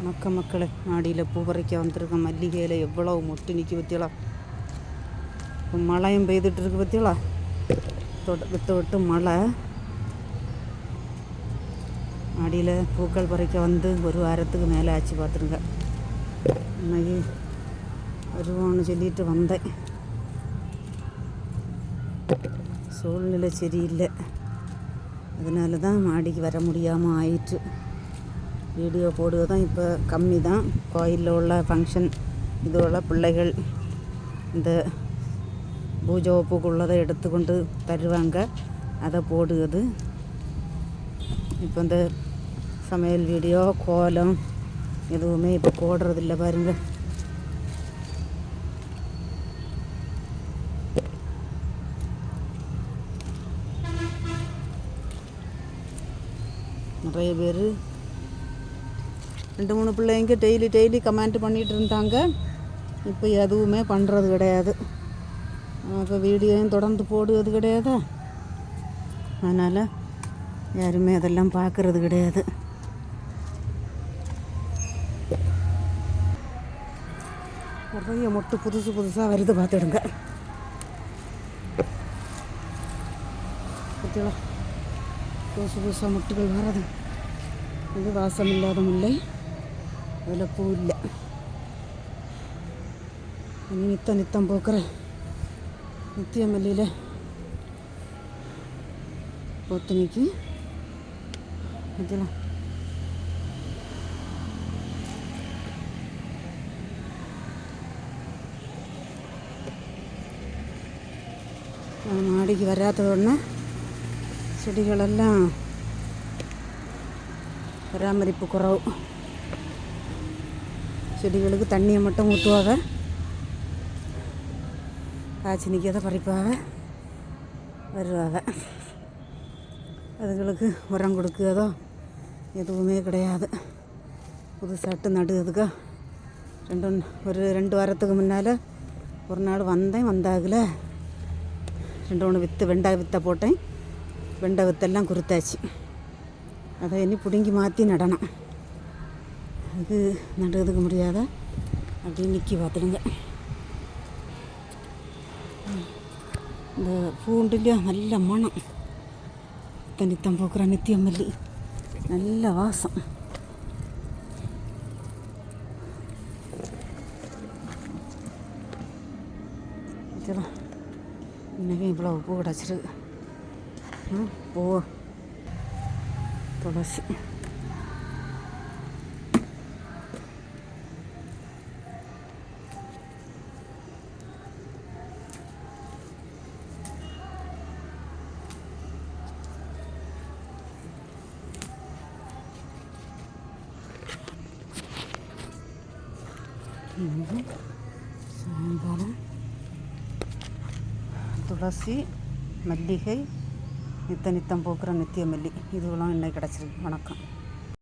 வணக்கம் மக்களே மாடியில் பூ பறிக்க வந்திருக்க மல்லிகையில் எவ்வளோ மொட்டு நிற்கி பற்றியலா மழையும் பெய்துட்டு இருக்கு பற்றியலா தொட விட்டு விட்டு மழை. மாடியில் பூக்கள் பறிக்க வந்து ஒரு வாரத்துக்கு மேலே ஆச்சு பார்த்துருங்க இன்னைக்கு வருவோம்னு சொல்லிட்டு வந்தேன். சூழ்நிலை சரியில்லை. அதனால தான் மாடிக்கு வர முடியாமல் ஆயிற்று. வீடியோ போடுவதும் இப்போ கம்மி தான். கோயிலில் உள்ள ஃபங்க்ஷன் இதுவெல்லாம் பிள்ளைகள் இந்த பூஜை ஒப்புக்குள்ளதை எடுத்துக்கொண்டு தருவாங்க. அதை போடுவது. இப்போ இந்த சமையல் வீடியோ கோலம் எதுவுமே இப்போ போடுறதில்ல பாருங்கள் நிறைய பேர் ரெண்டு மூணு பிள்ளைங்க டெய்லி டெய்லி கமெண்ட் பண்ணிகிட்டு இருந்தாங்க. இப்போ எதுவுமே பண்ணுறது கிடையாது. இப்போ வீடியோயும் தொடர்ந்து போடுவது கிடையாது. அதனால் யாருமே அதெல்லாம் பார்க்குறது கிடையாது. நிறைய மொட்டு புதுசு புதுசாக வருது பார்த்துடுங்க. பார்த்தீங்களா? புதுசு புதுசாக மொட்டுகள் வர்றது. இது வாசம் இல்லாத முல்லை. அதில் பூ இல்லை இனி நித்தம் நித்தம் பூக்கிற நித்திய மல்லியில் பொத்தனைக்கு இதெல்லாம் நான் மாடிக்கு வராத செடிகளுக்கு தண்ணியை மட்டும் ஊற்றுவாங்க காய்ச்சி நிற்காத பறிப்பாக வருவாங்க. அதுங்களுக்கு உரம் கொடுக்குறதோ எதுவுமே கிடையாது. புதுசாட்டு நடுறதுக்கோ. ரெண்டு ஒரு ரெண்டு வாரத்துக்கு முன்னால் ஒரு நாள் வந்தேன் வந்தாகல. ரெண்டு மூணு வித்து வெண்டை வித்தை போட்டேன். வெண்டை வித்தெல்லாம் குறுத்தாச்சு. அதை இனி பிடுங்கி மாற்றி நடனம் இது நடுறதுக்கு முடியாத? அப்படியே நிற்கி பார்த்துடுங்க இந்த பூண்டுலேயே நல்ல மனம் தனித்தம் போக்குற நித்தியம் மல்லி. நல்ல வாசம். இதெல்லாம் இவ்வளோ பூ கிடச்சிருக்கு. ம், பூ துளசி. ம், சாயங்காலம் துளசி மல்லிகை நித்த நித்தம் பூக்கிற நித்திய மல்லி இதுவெல்லாம் இன்னைக்கு கிடச்சிருக்கு. வணக்கம்.